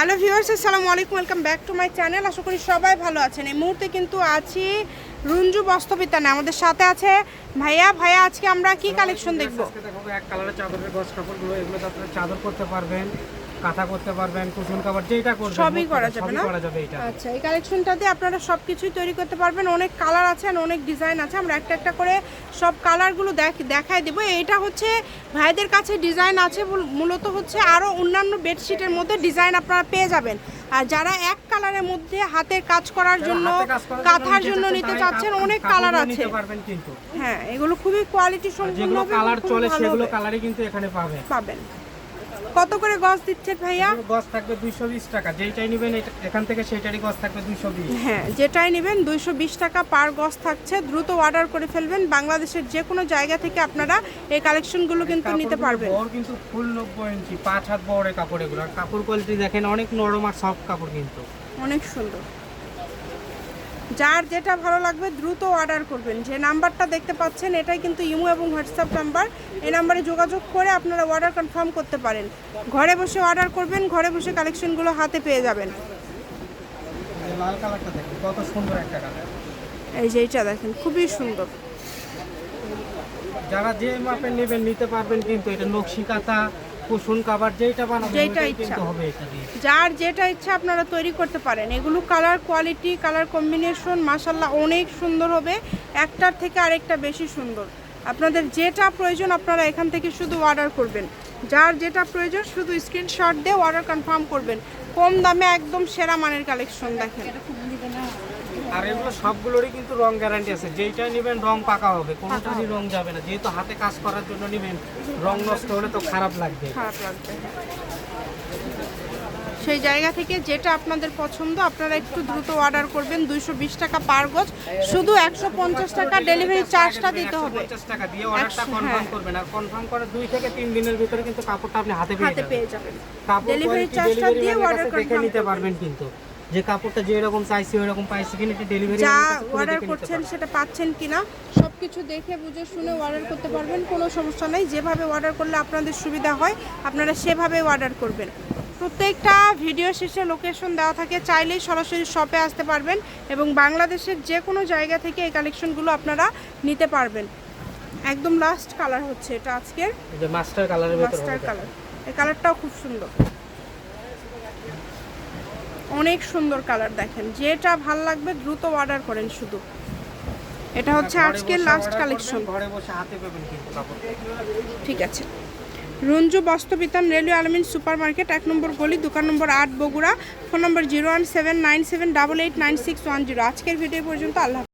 Hello viewers আসসালামু আলাইকুম welcome back to my channel. আশা করি সবাই ভালো আছেন। এই মুহূর্তে কিন্তু আছি রুঞ্জু বস্ত্রবিতানে। আমাদের সাথে আছে ভাইয়া। ভাইয়া আজকে আমরা কি কালেকশন দেখব? আজকে দেখাবো এক কালারের চাদরের গস কাপড়গুলো এগুলো আপনারা চাদর করতে পারবেন। কাঁথা করতে পারবেন কুশন কাপড় যেটা করবেন সবই করা যাবে না? করা যাবে এটা আচ্ছা এই কালেকশনটাতে আপনারা সব কিছুই তৈরি করতে পারবেন। অনেক কালার আছে আর অনেক ডিজাইন আছে। আমরা একটা একটা করে সব কালারগুলো দেখ দেখাই দেবো। এটা হচ্ছে ভাইদের কাছে ডিজাইন আছে মূলত হচ্ছে আরও অন্যান্য বেডশিটের মধ্যে ডিজাইন আপনারা পেয়ে যাবেন। আর যারা এক কালারের মধ্যে হাতের কাজ করার জন্য কাঁথার জন্য নিতে চাচ্ছেন অনেক কালার আছে। হ্যাঁ এগুলো খুবই কোয়ালিটি সম্পূর্ণ কালার চলে সেগুলো কালারই কিন্তু এখানে পাবেন। পাবেন। কত করে গজ দিচ্ছেন ভাইয়া? গস থাকবে দুইশো বিশ টাকা। যেইটাই নেবেন এখান থেকে সেইটারই গস থাকবে দুইশো বিশ। হ্যাঁ যেটাই নেবেন দুইশো বিশ টাকা পার গজ থাকছে। দ্রুত অর্ডার করে ফেলবেন। বাংলাদেশের যে কোনো জায়গা থেকে আপনারা এই কালেকশনগুলো কিন্তু নিতে পারবেন। বড় কিন্তু ফুল নব্বই ইঞ্চি পাঁচ হাত বড় কাপড় এগুলো কাপড় কোয়ালিটি দেখেন অনেক নরম আর সফট কাপড় কিন্তু। অনেক সুন্দর। যার যেটা ভালো লাগবে দ্রুত অর্ডার করবেন। যে নাম্বারটা দেখতে পাচ্ছেন এটাই কিন্তু ইমো এবং হোয়াটসঅ্যাপ নাম্বার। এই নাম্বারে যোগাযোগ করে আপনারা অর্ডার কনফার্ম করতে পারেন। ঘরে বসে অর্ডার করবেন ঘরে বসে কালেকশনগুলো হাতে পেয়ে যাবেন। এই লাল কালারটা দেখেন কত সুন্দর একটা কালার এই যে এইটা দেখেন খুবই সুন্দর। যারা যে মাপের নেবেন নিতে পারবেন কিন্তু এটা নকশি কাঁথা কুসুন কাবার যেটা বানাবেন ওইটাই ইচ্ছা। হবে এটা দিয়ে। যার যেটা ইচ্ছা আপনারা তৈরি করতে পারেন। এগুলো কালার কোয়ালিটি কালার কম্বিনেশন মাসাল্লাহ অনেক সুন্দর হবে। একটার থেকে আরেকটা বেশি সুন্দর। আপনাদের যেটা প্রয়োজন আপনারা এখান থেকে শুধু অর্ডার করবেন। যার যেটা প্রয়োজন শুধু স্ক্রিনশট দিয়ে অর্ডার কনফার্ম করবেন। কম দামে একদম সেরা মানের কালেকশন দেখেন। আর এগুলো সবগুলোরই কিন্তু রং গ্যারান্টি আছে। যেইটা নেবেন রং পাকা হবে কোনোটারই রং যাবে না। যেহেতু হাতে কাজ করার জন্য নেবেন রং নষ্ট হলে তো খারাপ লাগবে। খারাপ লাগবে। সেই জায়গা থেকে যেটা আপনাদের পছন্দ আপনারা একটু দ্রুত অর্ডার করবেন। দুইশো বিশ টাকা পার গজ। শুধু একশো পঞ্চাশ টাকা ডেলিভারি চার্জটা দিতে হবে। 150 টাকা দিয়ে অর্ডারটা কনফার্ম হ্যাঁ। করবেন। আর কনফার্ম করে দুই থেকে তিন দিনের ভিতরে কিন্তু কাপড়টা আপনি হাতে পেয়ে যাবেন। ডেলিভারি চার্জটা দিয়ে অর্ডার করে নিতে পারবেন কিন্তু। যে কাপড়টা যে এরকম চাইছি ওই রকম পাইছি কিনা এটা ডেলিভারি যা অর্ডার করছেন সেটা পাচ্ছেন কিনা সব কিছু দেখে বুঝে শুনে অর্ডার করতে পারবেন কোনো সমস্যা নেই। যেভাবে অর্ডার করলে আপনাদের সুবিধা হয় আপনারা সেভাবে অর্ডার করবেন। প্রত্যেকটা ভিডিও শেষে লোকেশন দেওয়া থাকে চাইলেই সরাসরি শপে আসতে পারবেন এবং বাংলাদেশের যে কোনো জায়গা থেকে এই কালেকশনগুলো আপনারা নিতে পারবেন। একদম লাস্ট কালার হচ্ছে এটা আজকের। যে মাস্টার কালারের ভিতরে মাস্টার কালার এই কালারটাও খুব সুন্দর। অনেক সুন্দর কালার দেখেন। যেটা ভালো লাগবে দ্রুত অর্ডার করেন শুধু। এটা হচ্ছে আজকের লাস্ট কালেকশন ঘরে বসে হাতে পাবেন কিন্তু কাপড়। ঠিক আছে। Ranju Bastrabitan railway Almin super market এক নম্বর গলি দোকান নম্বর আট Bogura. Phone number zero one seven nine seven double eight nine six one zero আজকের ভিডিও পর্যন্ত আল্লাহ।